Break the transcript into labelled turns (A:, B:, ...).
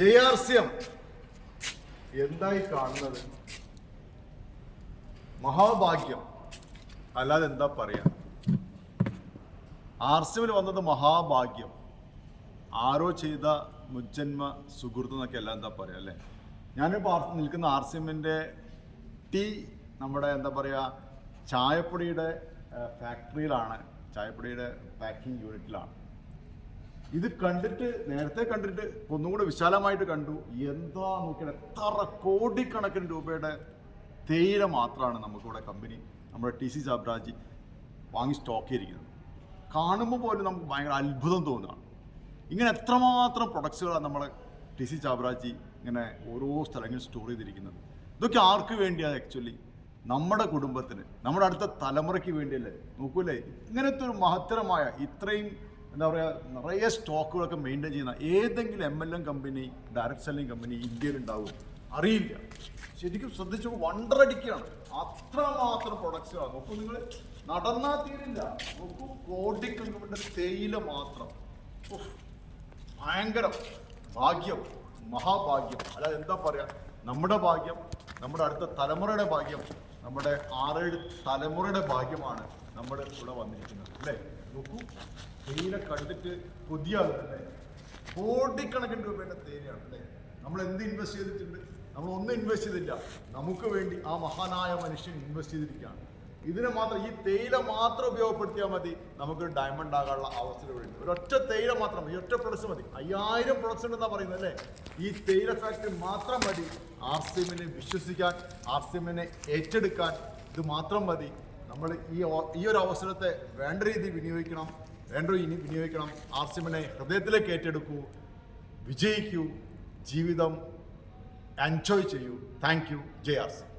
A: J R C M. എന്തായി കാണുന്നത്? മഹാഭാഗ്യം. അല്ലാതെ എന്താ പറയാ? ആർ സി എമ്മിൽ വന്നത് മഹാഭാഗ്യം. ആരോ ചെയ്ത മുജ്ജന്മ സുഹൃത്ത് എന്നൊക്കെ എല്ലാം എന്താ പറയാ അല്ലേ? ഞാനിപ്പോൾ നിൽക്കുന്ന ആർ സി എമ്മിന്റെ ടീ നമ്മുടെ എന്താ പറയുക ചായപ്പൊടിയുടെ ഫാക്ടറിയിലാണ്. ചായപ്പൊടിയുടെ പാക്കിംഗ് യൂണിറ്റിലാണ്. ഇത് കണ്ടിട്ട് നേരത്തെ കണ്ടിട്ട് ഒന്നുകൂടെ വിശാലമായിട്ട് കണ്ടു. എന്താ നോക്കിയാൽ എത്ര കോടിക്കണക്കിന് രൂപയുടെ തേയില മാത്രമാണ് നമുക്കിവിടെ കമ്പനി നമ്മുടെ ടി സി സാബ്രാജി വാങ്ങി സ്റ്റോക്ക് ചെയ്തിരിക്കുന്നത്. കാണുമ്പോൾ പോലും നമുക്ക് ഭയങ്കര അത്ഭുതം തോന്നുകയാണ് ഇങ്ങനെ എത്രമാത്രം പ്രൊഡക്ട്സുകളാണ് നമ്മളെ ടി സി ചാബ്രാജി ഇങ്ങനെ ഓരോ സ്ഥലങ്ങളിൽ സ്റ്റോർ ചെയ്തിരിക്കുന്നത്. ഇതൊക്കെ ആർക്ക് വേണ്ടിയാണ് ആക്ച്വലി നമ്മുടെ കുടുംബത്തിന് നമ്മുടെ അടുത്ത തലമുറയ്ക്ക് വേണ്ടിയല്ലേ? നോക്കൂലേ? ഇങ്ങനത്തെ ഒരു മഹത്തരമായ ഇത്രയും എന്താ പറയുക നിറയെ സ്റ്റോക്കുകളൊക്കെ മെയിന്റെയിൻ ചെയ്യുന്ന ഏതെങ്കിലും M L M company direct selling കമ്പനി ഇന്ത്യയിൽ ഉണ്ടാവും. അറിയില്ല. ശരിക്കും ശ്രദ്ധിച്ചു വണ്ടറടിക്കുകയാണ് അത്രമാത്രം പ്രൊഡക്ട്സുകളാണ് നോക്കൂ നിങ്ങൾ നടന്നാ തീരില്ല. നോക്കൂ കോടിക്കണക്കിന് തേയില മാത്രം. ഭയങ്കരം. ഭാഗ്യം. മഹാഭാഗ്യം. അല്ലാതെ എന്താ പറയുക നമ്മുടെ ഭാഗ്യം നമ്മുടെ അടുത്ത തലമുറയുടെ ഭാഗ്യം നമ്മുടെ ആറേഴ് തലമുറയുടെ ഭാഗ്യമാണ് നമ്മുടെ ഇവിടെ വന്നിരിക്കുന്നത്. അല്ലേ? നോക്കൂ. തേയില കണ്ടിട്ട് കൊതിയാകുന്നല്ലേ കോടിക്കണക്കിന് രൂപയുടെ തേയിലയാണ് അല്ലേ? നമ്മൾ എന്ത് ഇൻവെസ്റ്റ് ചെയ്തിട്ടുണ്ട്? നമ്മൾ ഒന്നും ഇൻവെസ്റ്റ് ചെയ്തില്ല. നമുക്ക് വേണ്ടി ആ മഹാനായ മനുഷ്യൻ ഇൻവെസ്റ്റ് ചെയ്തിരിക്കുകയാണ്. ഇതിനെ മാത്രം ഈ തേയില മാത്രം ഉപയോഗപ്പെടുത്തിയാൽ മതി. നമുക്ക് ഡയമണ്ട് ആകാനുള്ള അവസരം വേണ്ടി ഒരൊറ്റ തേയില മാത്രം ഈ ഒറ്റ പ്രൊഡക്ട്സ് മതി. അയ്യായിരം പ്രൊഡക്ട്സ് ഉണ്ടെന്നാ പറയുന്നത് അല്ലേ? ഈ തേയില ഫാക്ടറി മാത്രം മതി. ആർ സി എമ്മിനെ വിശ്വസിക്കാൻ ആർ സി എമ്മിനെ ഏറ്റെടുക്കാൻ ഇത് മാത്രം മതി. നമ്മൾ ഈ ഈ ഒരു അവസരത്തെ വേണ്ട രീതിയിൽ വിനിയോഗിക്കണം. വേണ്ട ഇനി വിനിയോഗിക്കണം. ആർ സി എമ്മിനെ ഹൃദയത്തിലേക്ക് ഏറ്റെടുക്കൂ. വിജയിക്കൂ. ജീവിതം എൻജോയ് ചെയ്യൂ. Thank you J R C